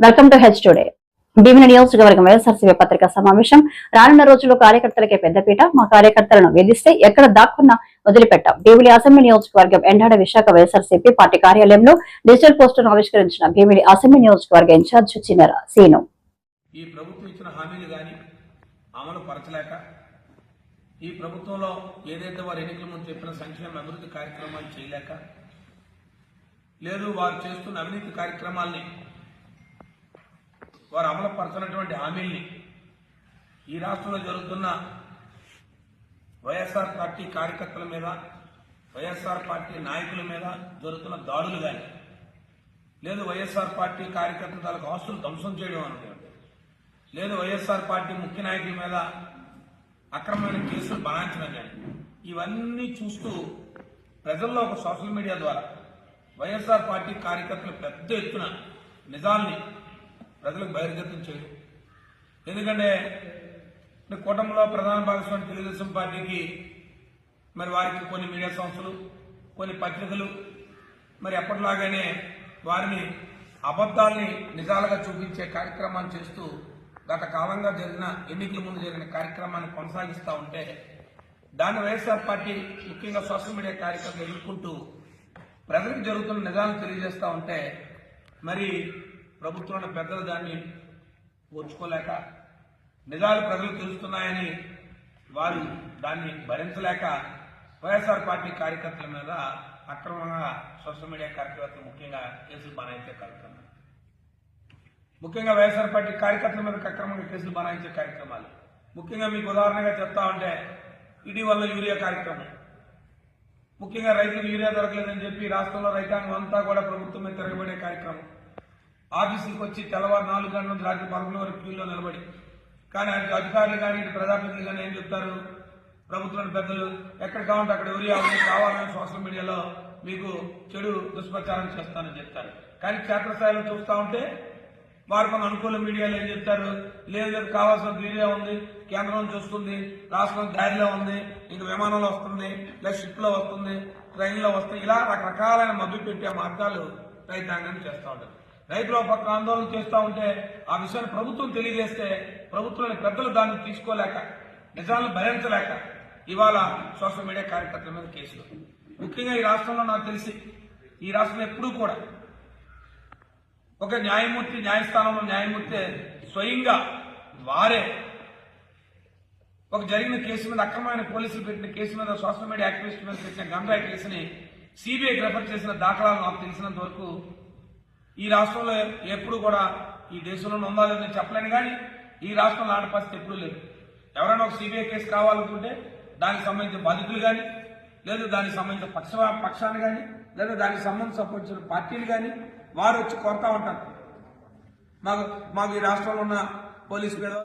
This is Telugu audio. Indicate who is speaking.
Speaker 1: వెల్కమ్ టు హెచ్ టుడే భీమిన నియోజకవర్గం వైఎస్ఆర్సీపీ పత్రికా సమావేశం రానున్న రోజుల్లో కార్యకర్తలకే పెద్దపీట మా కార్యకర్తలను వేధిస్తే ఎక్కడ దాక్కున్నా వదిలిపెట్టాం. భీమిలి అసెంబ్లీ నియోజకవర్గం ఎండాడ విశాఖ వైఎస్ఆర్సీపీ పార్టీ కార్యాలయంలో డిజిటల్ పోస్టును ఆవిష్కరించిన భీమిలి అసెంబ్లీ నియోజకవర్గ ఇన్ఛార్జ్ చిన్నర సీను.
Speaker 2: ఈ ప్రభుత్వం ఇచ్చిన హామీలు గాని అమలు పరచలేక ఈ ప్రభుత్వంలో ఏదైతే వారు ఎన్నికల ముందు చెప్పిన సంక్షేమ అభివృద్ధి కార్యక్రమాలు చేయలేక లేదు వారు చేస్తున్న అవినీతి కార్యక్రమాల్ని వారు అమలుపరచినటువంటి హామీల్ని ఈ రాష్ట్రంలో జరుగుతున్న వైఎస్ఆర్ పార్టీ కార్యకర్తల మీద వైఎస్ఆర్ పార్టీ నాయకుల మీద జరుగుతున్న దాడులు కానీ లేదు వైఎస్ఆర్ పార్టీ కార్యకర్తలు తాలకు ఆస్తులు ధ్వంసం చేయడం అనేది లేదు వైఎస్ఆర్ పార్టీ ముఖ్య నాయకుల మీద అక్రమమైన కేసులు బనాయించడం కానీ ఇవన్నీ చూస్తూ ప్రజల్లో ఒక సోషల్ మీడియా ద్వారా వైఎస్ఆర్ పార్టీ కార్యకర్తలు పెద్ద ఎత్తున నిజాల్ని ప్రజలకు బహిర్గతం చేయడం. ఎందుకంటే కూటమిలో ప్రధాన భాగస్వామి తెలుగుదేశం పార్టీకి మరి వారికి కొన్ని మీడియా సంస్థలు కొన్ని పత్రికలు మరి ఎప్పటిలాగానే వారిని అబద్ధాల్ని నిజాలుగా చూపించే కార్యక్రమాన్ని చేస్తూ గత కాలంగా జరిగిన ఎన్నికల ముందు జరిగిన కార్యక్రమాన్ని కొనసాగిస్తూ ఉంటే దాన్ని వైఎస్ఆర్ పార్టీ ముఖ్యంగా సోషల్ మీడియా కార్యక్రమం ఎదుర్కొంటూ ప్రజలకు జరుగుతున్న నిజాలను తెలియజేస్తూ ఉంటే మరి ప్రభుత్వంలో పెద్దలు దాన్ని ఓర్చుకోలేక నిజాలు ప్రజలు తెలుస్తున్నాయని వారు దాన్ని భరించలేక వైఎస్ఆర్ పార్టీ కార్యకర్తల మీద అక్రమంగా సోషల్ మీడియా కార్యకర్తలు ముఖ్యంగా కేసులు బనాయించే కార్యక్రమం. ముఖ్యంగా వైఎస్ఆర్ పార్టీ కార్యకర్తల మీద అక్రమంగా కేసులు బనాయించే కార్యక్రమాలు. ముఖ్యంగా మీకు ఉదాహరణగా చెప్తా ఉంటే ఇటీవల యూరియా కార్యక్రమం. ముఖ్యంగా రైతులకు యూరియా దొరకలేదని చెప్పి రాష్ట్రంలో రైతాంగం అంతా కూడా ప్రభుత్వం మీద తిరగబడే కార్యక్రమం. ఆఫీసులకు వచ్చి తెల్లవారు నాలుగు గంటల నుంచి రాత్రి పదకొండు వరకు క్యూలో నిలబడి. కానీ అటు అధికారులు కానీ ఇటు ప్రజాప్రతినిధులు కానీ ఏం చెప్తారు? ప్రభుత్వం పెద్దలు ఎక్కడ కావాలంటే అక్కడ యూరియా ఉంది కావాలని సోషల్ మీడియాలో మీకు చెడు దుష్ప్రచారం చేస్తానని చెప్తారు. కానీ క్షేత్రస్థాయిలో చూస్తూ ఉంటే వారు కొన్ని అనుకూల మీడియాలో ఏం చెప్తారు? లేదు కావాల్సిన యూరియా ఉంది కేంద్రం చూస్తుంది రాష్ట్రం దారిలో ఉంది ఇంక విమానంలో వస్తుంది లేదా షిప్లో వస్తుంది ట్రైన్లో వస్తుంది ఇలా రకరకాలైన మభ్య పెట్టే మార్గాలు రైతాంగాన్ని చేస్తూ ఉంటారు రైతులు పక్కన ఆందోళన చేస్తూ ఉంటే ఆ విషయాన్ని ప్రభుత్వం తెలియజేస్తే ప్రభుత్వంలోని పెద్దలు దాన్ని తీసుకోలేక నిజాలను భరించలేక ఇవాళ సోషల్ మీడియా కార్యకర్తల మీద కేసులు. ముఖ్యంగా ఈ రాష్ట్రంలో నాకు తెలిసి ఈ రాష్ట్రంలో ఎప్పుడూ కూడా ఒక న్యాయమూర్తి న్యాయస్థానంలో న్యాయమూర్తి స్వయంగా వారే ఒక జరిగిన కేసు మీద అక్రమమైన పోలీసులు పెట్టిన కేసు మీద సోషల్ మీడియా యాక్టివిస్ట్ మీద పెట్టిన గంజాయి కేసుని సిబిఐకి రెఫర్ చేసిన దాఖలాలు నాకు తెలిసినంత వరకు ఈ రాష్ట్రంలో ఎప్పుడు కూడా ఈ దేశంలో ఉందా లేదని చెప్పలేను కానీ ఈ రాష్ట్రంలో ఆట పరిస్థితి ఎప్పుడూ లేదు. ఎవరైనా ఒక సిబిఐ కేసు కావాలనుకుంటే దానికి సంబంధించిన బాధితులు కానీ లేదా దానికి సంబంధించిన పక్ష పక్షాన్ని కానీ లేదా దానికి సంబంధించి సంబంధించిన పార్టీలు కానీ వారు వచ్చి కోరుతా ఉంటారు. మాకు మాకు ఈ రాష్ట్రంలో ఉన్న పోలీసు మీద